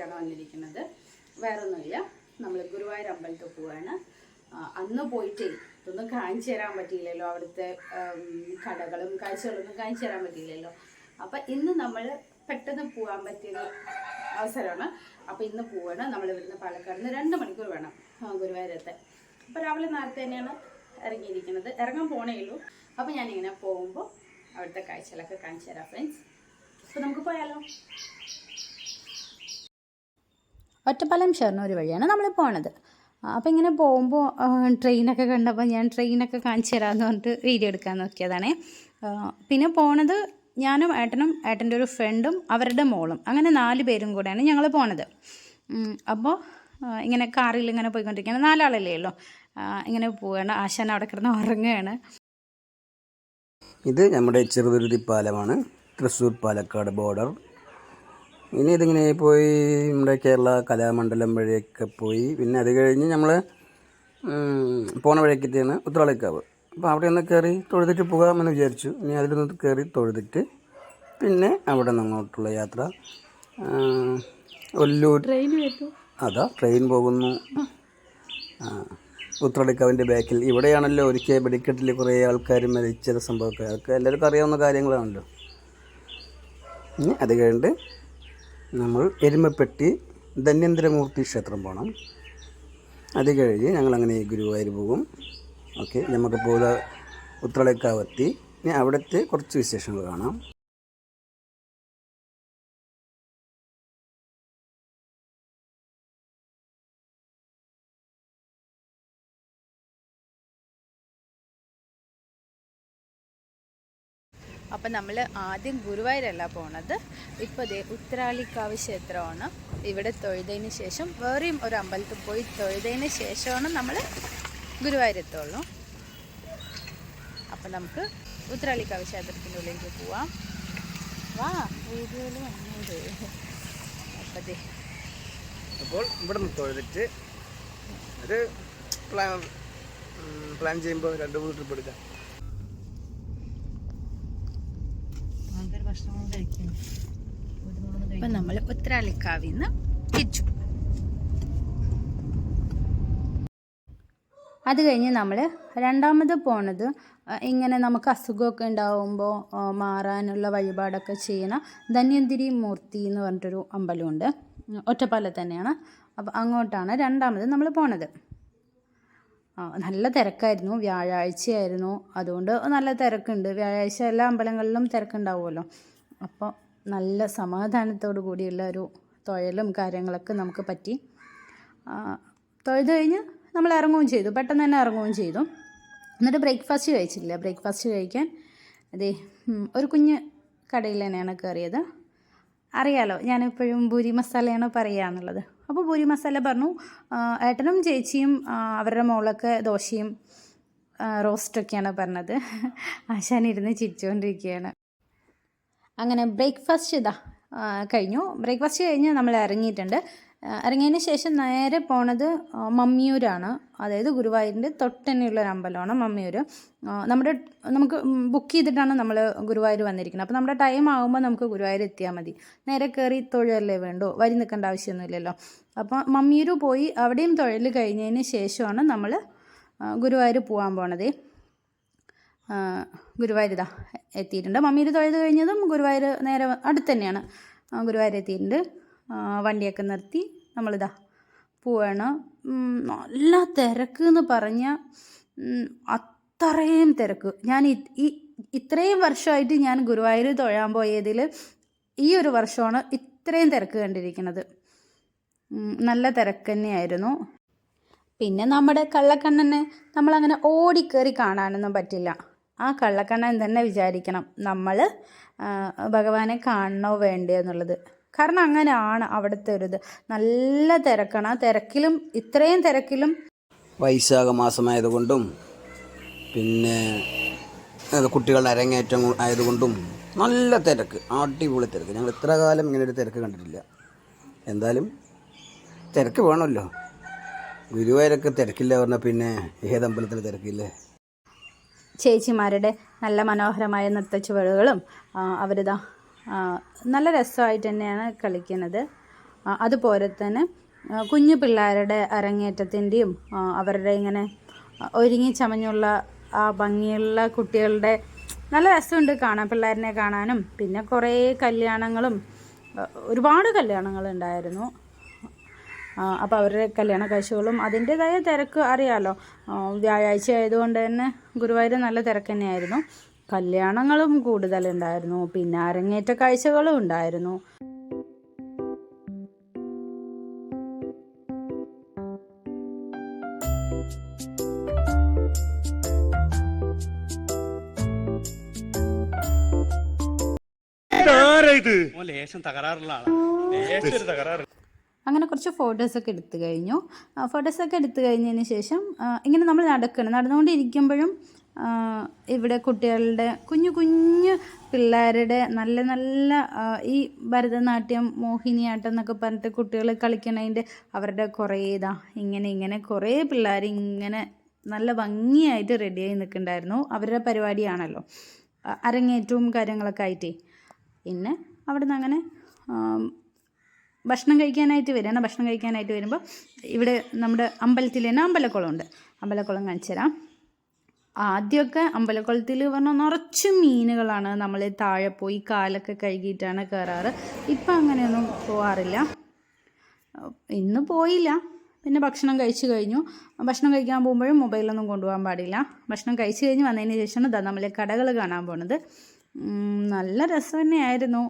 ആയിട്ടാണ് വന്നിരിക്കുന്നത്? വേറെ ഒന്നുമില്ല നമ്മൾ ഗുരുവായൂർ അമ്പലത്തിൽ പോവാണ്. അന്ന് പോയിട്ട് ഇതൊന്നും കാണിച്ചു തരാൻ പറ്റിയില്ലല്ലോ. അവിടുത്തെ കടകളും കാഴ്ചകളൊന്നും കാണിച്ചു തരാൻ പറ്റിയില്ലല്ലോ. അപ്പം ഇന്ന് നമ്മൾ പെട്ടെന്ന് പോകാൻ പറ്റിയ അവസരമാണ്. അപ്പോൾ ഇന്ന് പോവാണ്. നമ്മൾ ഇവിടുന്ന് പാലക്കാട് നിന്ന് രണ്ട് മണിക്കൂർ വേണം ഗുരുവായൂരത്തെ അപ്പോൾ രാവിലെ നേരത്തെ തന്നെയാണ് ഇറങ്ങിയിരിക്കുന്നത്. ഇറങ്ങാൻ പോണേ ഉള്ളൂ. അപ്പോൾ ഞാനിങ്ങനെ പോകുമ്പോൾ അവിടുത്തെ കാഴ്ചകളൊക്കെ കാണിച്ചു തരാം ഫ്രണ്ട്സ് അപ്പോൾ നമുക്ക് പോയാലോ? ഒറ്റപ്പാലം ഷെർണൂർ വഴിയാണ് നമ്മൾ പോണത്. അപ്പോൾ ഇങ്ങനെ പോകുമ്പോൾ ട്രെയിനൊക്കെ കണ്ടപ്പോൾ ഞാൻ ട്രെയിനൊക്കെ കാണിച്ചു തരാമെന്ന് പറഞ്ഞിട്ട് വീഡിയോ എടുക്കാൻ നോക്കിയതാണേ. പിന്നെ പോണത് ഞാനും ഏട്ടനും ഏട്ടന്റെ ഒരു ഫ്രണ്ടും അവരുടെ മോളും അങ്ങനെ നാല് പേരും കൂടെയാണ് ഞങ്ങൾ പോണത്. അപ്പോൾ ഇങ്ങനെ കാറിൽ ഇങ്ങനെ പോയിക്കൊണ്ടിരിക്കുകയാണ്. നാലാളല്ലേ ഉള്ളൂ. ഇങ്ങനെ പോവുകയാണ് ആശാൻ അവിടെ കിടന്ന് ഉറങ്ങുകയാണ്. ഇത് നമ്മുടെ ചെറുതുരുതി പാലമാണ് തൃശ്ശൂർ പാലക്കാട് ബോർഡർ. ഇനി ഇതിങ്ങനെ പോയി നമ്മുടെ കേരള കലാമണ്ഡലം വഴിയൊക്കെ പോയി. പിന്നെ അത് കഴിഞ്ഞ് നമ്മൾ പോണ വഴിക്കെത്തിയാണ് ഉത്രാളിക്കാവ്. അപ്പോൾ അവിടെ ഒന്ന് കയറി തൊഴുതിട്ട് പോകാമെന്ന് വിചാരിച്ചു. ഇനി അതിലൊന്ന് കയറി തൊഴുതിട്ട് പിന്നെ അവിടെ നിന്ന് അങ്ങോട്ടുള്ള യാത്ര ഒല്ലൂർ. അതാ ട്രെയിൻ പോകുന്നു. ആ. ഉത്രളിക്കാവിന്റെ ബാക്കിൽ. ഇവിടെയാണല്ലോ ഒരിക്കൽ വെടിക്കെട്ടിൽ കുറേ ആൾക്കാർ മരിച്ച സംഭവമൊക്കെ. അതൊക്കെ എല്ലാവർക്കും അറിയാവുന്ന കാര്യങ്ങളാണല്ലോ. ഇനി അത് കഴിഞ്ഞിട്ട് നമ്മൾ എരുമപ്പെട്ടി ധന്യന്തരമൂർത്തി ക്ഷേത്രം പോകണം അത് കഴിഞ്ഞ് ഞങ്ങളങ്ങനെ ഗുരുവായൂർ പോകും. ഓക്കെ നമുക്ക് പോലെ ഉത്രളിക്കാവെത്തി ഇനി അവിടുത്തെ കുറച്ച് വിശേഷങ്ങൾ കാണാം. അപ്പം നമ്മൾ ആദ്യം ഗുരുവായൂരല്ല പോണത്. ഇപ്പോൾ ദേ ഉത്തരാളിക്കാവ് ക്ഷേത്രമാണ്. ഇവിടെ തൊഴുതതിന് ശേഷം വേറെയും ഒരു അമ്പലത്തിൽ പോയി തൊഴുതതിന് ശേഷമാണ് നമ്മൾ ഗുരുവായൂരെത്തുള്ളൂ. അപ്പം നമുക്ക് ഉത്തരാളിക്കാവ് ക്ഷേത്രത്തിന്റെ ഉള്ളിലേക്ക് പോവാം. വാ വീഡിയോയിൽ വന്നത് ദേ. അപ്പോൾ ഇവിടെ നിന്ന് തൊഴുതിട്ട് ഒരു പ്ലാൻ പ്ലാൻ ചെയ്യുമ്പോൾ രണ്ട് മൂന്ന് ട്രിപ്പ് എടുക്കാം. അപ്പം നമ്മൾ ഉത്തരാളിക്കാവിൽ നിന്ന് തിരിച്ചു. അത് കഴിഞ്ഞ് നമ്മൾ രണ്ടാമത് പോണത് ഇങ്ങനെ നമുക്ക് അസുഖമൊക്കെ ഉണ്ടാവുമ്പോൾ മാറാനുള്ള വഴിപാടൊക്കെ ചെയ്യുന്ന ധന്യന്തിരി മൂർത്തി എന്ന് പറഞ്ഞിട്ടൊരു അമ്പലമുണ്ട്. ഒറ്റപ്പാലം ഒറ്റപ്പാലത്ത് തന്നെയാണ്. അപ്പോൾ അങ്ങോട്ടാണ് രണ്ടാമത് നമ്മൾ പോണത്. നല്ല തിരക്കായിരുന്നു. വ്യാഴാഴ്ചയായിരുന്നു. അതുകൊണ്ട് നല്ല തിരക്കുണ്ട്. വ്യാഴാഴ്ച എല്ലാ അമ്പലങ്ങളിലും തിരക്കുണ്ടാവുമല്ലോ. അപ്പോൾ നല്ല സമാധാനത്തോടു കൂടിയുള്ള ഒരു തൊഴലും കാര്യങ്ങളൊക്കെ നമുക്ക് പറ്റി. തൊഴുത് കഴിഞ്ഞ് നമ്മൾ ഇറങ്ങുകയും ചെയ്തു. പെട്ടെന്ന് തന്നെ ഇറങ്ങുകയും ചെയ്തു. എന്നിട്ട് ബ്രേക്ക്ഫാസ്റ്റ് കഴിച്ചില്ല ബ്രേക്ക്ഫാസ്റ്റ് കഴിക്കാൻ അതെ ഒരു കുഞ്ഞ് കടയിൽ തന്നെയാണ് കയറിയത്. അറിയാലോ ഞാനെപ്പോഴും ഭൂരി മസാലയാണ് പറയാന്നുള്ളത് അപ്പോൾ പൂരി മസാല പറഞ്ഞു ഏട്ടനും ചേച്ചിയും അവരുടെ മോളൊക്കെ ദോശയും റോസ്റ്റൊക്കെയാണ് പറഞ്ഞത്. ആശാൻ ഇരുന്ന് ചിരിച്ചുകൊണ്ടിരിക്കുകയാണ് അങ്ങനെ ബ്രേക്ക്ഫാസ്റ്റ് ഇതാ കഴിഞ്ഞു. ബ്രേക്ക്ഫാസ്റ്റ് കഴിഞ്ഞ് നമ്മൾ ഇറങ്ങിയിട്ടുണ്ട്. ഇറങ്ങിയതിന് ശേഷം നേരെ പോണത് മമ്മിയൂരാണ്. അതായത് ഗുരുവായൂരിന്റെ തൊട്ടന്നെയുള്ള ഒരു അമ്പലമാണ് മമ്മിയൂർ നമ്മുടെ നമുക്ക് ബുക്ക് ചെയ്തിട്ടാണ് നമ്മൾ ഗുരുവായൂർ വന്നിരിക്കുന്നത്. അപ്പോൾ നമ്മുടെ ടൈം ആകുമ്പോൾ നമുക്ക് ഗുരുവായൂർ എത്തിയാൽ മതി. നേരെ കയറി തൊഴിലല്ലേ വേണ്ടോ? വരി നിൽക്കേണ്ട ആവശ്യമൊന്നുമില്ലല്ലോ. അപ്പോൾ മമ്മിയൂർ പോയി അവിടെയും തൊഴിൽ കഴിഞ്ഞതിന് ശേഷമാണ് നമ്മൾ ഗുരുവായൂർ പോകാൻ പോണത്. ഗുരുവായൂരിതാ എത്തിയിട്ടുണ്ട്. മമ്മിയൂർ തൊഴുത് കഴിഞ്ഞതും ഗുരുവായൂർ നേരെ അടുത്ത് തന്നെയാണ് ഗുരുവായൂർ എത്തിയിട്ടുണ്ട്. വണ്ടിയൊക്കെ നിർത്തി നമ്മളിതാ പോവാണ്. നല്ല തിരക്ക് എന്ന് പറഞ്ഞാൽ അത്രയും തിരക്ക്. ഞാൻ ഈ ഇത്രയും വർഷമായിട്ട് ഞാൻ ഗുരുവായൂർ തൊഴാൻ പോയതിൽ ഈ ഒരു വർഷമാണ് ഇത്രയും തിരക്ക് കണ്ടിരിക്കുന്നത്. നല്ല തിരക്ക് തന്നെയായിരുന്നു പിന്നെ നമ്മുടെ കള്ളക്കണ്ണനെ നമ്മളങ്ങനെ ഓടിക്കേറി കാണാനൊന്നും പറ്റില്ല. ആ കള്ളക്കണ്ണൻ തന്നെ വിചാരിക്കണം നമ്മൾ ഭഗവാനെ കാണണോ വേണ്ടയോ എന്നുള്ളത്. കാരണം അങ്ങനെയാണ് അവിടുത്തെ ഒരു ഇത് നല്ല തിരക്കാണ്. ആ തിരക്കിലും ഇത്രയും തിരക്കിലും വൈശാഖ മാസമായതുകൊണ്ടും പിന്നെ കുട്ടികളുടെ അരങ്ങേറ്റം ആയതുകൊണ്ടും നല്ല തിരക്ക്. അടിപൊളി തിരക്ക്. ഞങ്ങൾ ഇത്ര കാലം ഇങ്ങനെ ഒരു തിരക്ക് കണ്ടിട്ടില്ല. എന്തായാലും തിരക്ക് വേണമല്ലോ. ഗുരുവായൂരൊക്കെ തിരക്കില്ല പറഞ്ഞാൽ പിന്നെ ഏതമ്പലത്തിൽ തിരക്കില്ലേ? ചേച്ചിമാരുടെ നല്ല മനോഹരമായ നൃത്തച്ചുവടുകളും അവരിതാ നല്ല രസമായിട്ട് തന്നെയാണ് കളിക്കുന്നത്. അതുപോലെ തന്നെ കുഞ്ഞു പിള്ളേരുടെ അരങ്ങേറ്റത്തിന്റെയും അവരുടെ ഇങ്ങനെ ഒരുങ്ങി ചമഞ്ഞുള്ള ആ ഭംഗിയുള്ള കുട്ടികളുടെ നല്ല രസമുണ്ട് കാണാൻ പിള്ളേരിനെ കാണാനും. പിന്നെ കുറേ കല്യാണങ്ങളും ഒരുപാട് കല്യാണങ്ങൾ ഉണ്ടായിരുന്നു. അപ്പോൾ അവരുടെ കല്യാണ കാഴ്ചകളും അതിന്റേതായ തിരക്ക് അറിയാമല്ലോ വ്യാഴാഴ്ച ആയതുകൊണ്ട് തന്നെ ഗുരുവായൂർ നല്ല തിരക്ക് തന്നെയായിരുന്നു. കല്യാണങ്ങളും കൂടുതലുണ്ടായിരുന്നു. പിന്നെ അരങ്ങേറ്റ കാഴ്ചകളും ഉണ്ടായിരുന്നു. അങ്ങനെ കുറച്ച് ഫോട്ടോസൊക്കെ എടുത്തു കഴിഞ്ഞു. ഫോട്ടോസ് ഒക്കെ എടുത്തു കഴിഞ്ഞതിന് ശേഷം ഇങ്ങനെ നമ്മൾ നടക്കണം. നടന്നുകൊണ്ടിരിക്കുമ്പോഴും ഇവിടെ കുട്ടികളുടെ കുഞ്ഞു കുഞ്ഞു പിള്ളേരുടെ നല്ല നല്ല ഈ ഭരതനാട്യം മോഹിനിയാട്ടം എന്നൊക്കെ പറഞ്ഞിട്ട് കുട്ടികൾ കളിക്കണതിന്റെ അവരുടെ കുറേ ഇതാ ഇങ്ങനെ ഇങ്ങനെ കുറേ പിള്ളേർ ഇങ്ങനെ നല്ല ഭംഗിയായിട്ട് റെഡിയായി നിൽക്കുന്നുണ്ടായിരുന്നു. അവരുടെ പരിപാടിയാണല്ലോ. അരങ്ങേറ്റവും കാര്യങ്ങളൊക്കെ ആയിട്ടേ. പിന്നെ അവിടെ നിന്ന് അങ്ങനെ ഭക്ഷണം കഴിക്കാനായിട്ട് വരികയാണ്. ഭക്ഷണം കഴിക്കാനായിട്ട് വരുമ്പോൾ ഇവിടെ നമ്മുടെ അമ്പലത്തിൽ തന്നെ അമ്പലക്കുളമുണ്ട് അമ്പലക്കുളം കാണിച്ചു തരാം. ആദ്യമൊക്കെ അമ്പലക്കുളത്തിൽ പറഞ്ഞാൽ നിറച്ച് മീനുകളാണ് നമ്മൾ താഴെ പോയി കാലൊക്കെ കഴുകിയിട്ടാണ് കയറാറ് ഇപ്പം അങ്ങനെയൊന്നും പോകാറില്ല ഇന്ന് പോയില്ല. പിന്നെ ഭക്ഷണം കഴിച്ചു കഴിഞ്ഞു. ഭക്ഷണം കഴിക്കാൻ പോകുമ്പോഴും മൊബൈലൊന്നും കൊണ്ടുപോകാൻ പാടില്ല. ഭക്ഷണം കഴിച്ചു കഴിഞ്ഞ് വന്നതിന് ശേഷമാണ് ഇതാ നമ്മൾ കടകൾ കാണാൻ പോണത്. നല്ല രസം തന്നെയായിരുന്നു.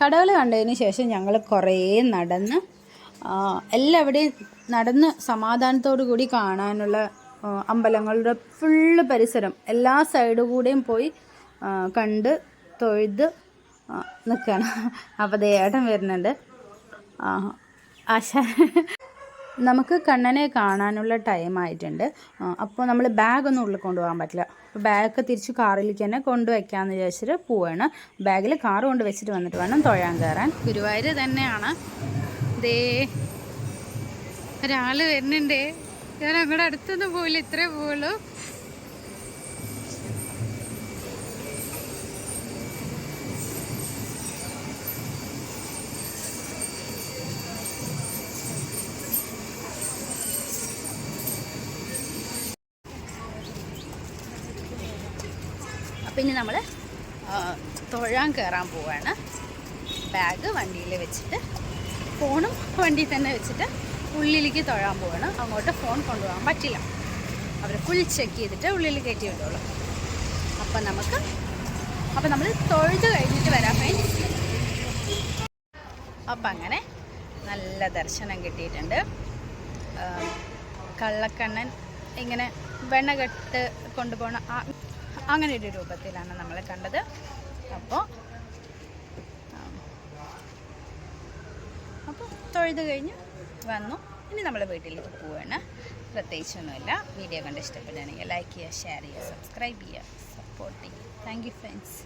കടകൾ കണ്ടതിന് ശേഷം ഞങ്ങൾ കുറേ നടന്ന് എല്ലാവിടെയും നടന്ന് സമാധാനത്തോടു കൂടി കാണാനുള്ള അമ്പലങ്ങളുടെ ഫുള്ള് പരിസരം എല്ലാ സൈഡ് കൂടെയും പോയി കണ്ട് തൊഴുത് നിൽക്കണം അപ്പോൾ ദേട്ടൻ വരുന്നുണ്ട്. ആശ നമുക്ക് കണ്ണനെ കാണാനുള്ള ടൈം ആയിട്ടുണ്ട്. അപ്പോൾ നമ്മൾ ബാഗൊന്നും ഉള്ളിൽ കൊണ്ടുപോകാൻ പറ്റില്ല. അപ്പോൾ ബാഗൊക്കെ തിരിച്ച് കാറിലേക്ക് തന്നെ കൊണ്ടുവയ്ക്കാമെന്ന് വിചാരിച്ചിട്ട് പോവാണ്. ബാഗിൽ കാർ കൊണ്ട് വെച്ചിട്ട് വന്നിട്ട് വേണം തൊഴാൻ കയറാൻ ഗുരുവായൂർ തന്നെയാണ്. ദേ ഒരാൾ വരുന്നുണ്ടേ. ഞാൻ അങ്ങോട്ട് അടുത്തൊന്നും പോയില്ല ഇത്രേ പോവുള്ളൂ. അപ്പം ഇനി നമ്മൾ തൊഴാൻ കയറാൻ പോവാണ്. ബാഗ് വണ്ടിയിൽ വെച്ചിട്ട് ഫോണും വണ്ടിയിൽ തന്നെ വെച്ചിട്ട് ഉള്ളിലേക്ക് തൊഴാൻ പോവാണ്. അങ്ങോട്ട് ഫോൺ കൊണ്ടുപോകാൻ പറ്റില്ല. അവർ ഫുൾ ചെക്ക് ചെയ്തിട്ട് ഉള്ളിൽ കയറ്റി വിടുള്ളൂ. അപ്പം നമുക്ക് അപ്പം നമ്മൾ തൊഴുത് കഴിഞ്ഞിട്ട് വരാൻ വേണ്ടി അപ്പം അങ്ങനെ നല്ല ദർശനം കിട്ടിയിട്ടുണ്ട്. കള്ളക്കണ്ണൻ ഇങ്ങനെ വെണ്ണ കെട്ട് കൊണ്ടുപോകണ ആ അങ്ങനെ ഒരു രൂപത്തിലാണ് നമ്മൾ കണ്ടത്. അപ്പോൾ അപ്പോൾ തൊഴുത് കഴിഞ്ഞ് വന്നു. ഇനി നമ്മൾ വീട്ടിലേക്ക് പോവുകയാണ് പ്രത്യേകിച്ചൊന്നുമില്ല. വീഡിയോ കണ്ട് ഇഷ്ടപ്പെടുകയാണെങ്കിൽ ലൈക്ക് ചെയ്യുക ഷെയർ ചെയ്യുക സബ്സ്ക്രൈബ് ചെയ്യുക സപ്പോർട്ട് ചെയ്യുക. Thank you friends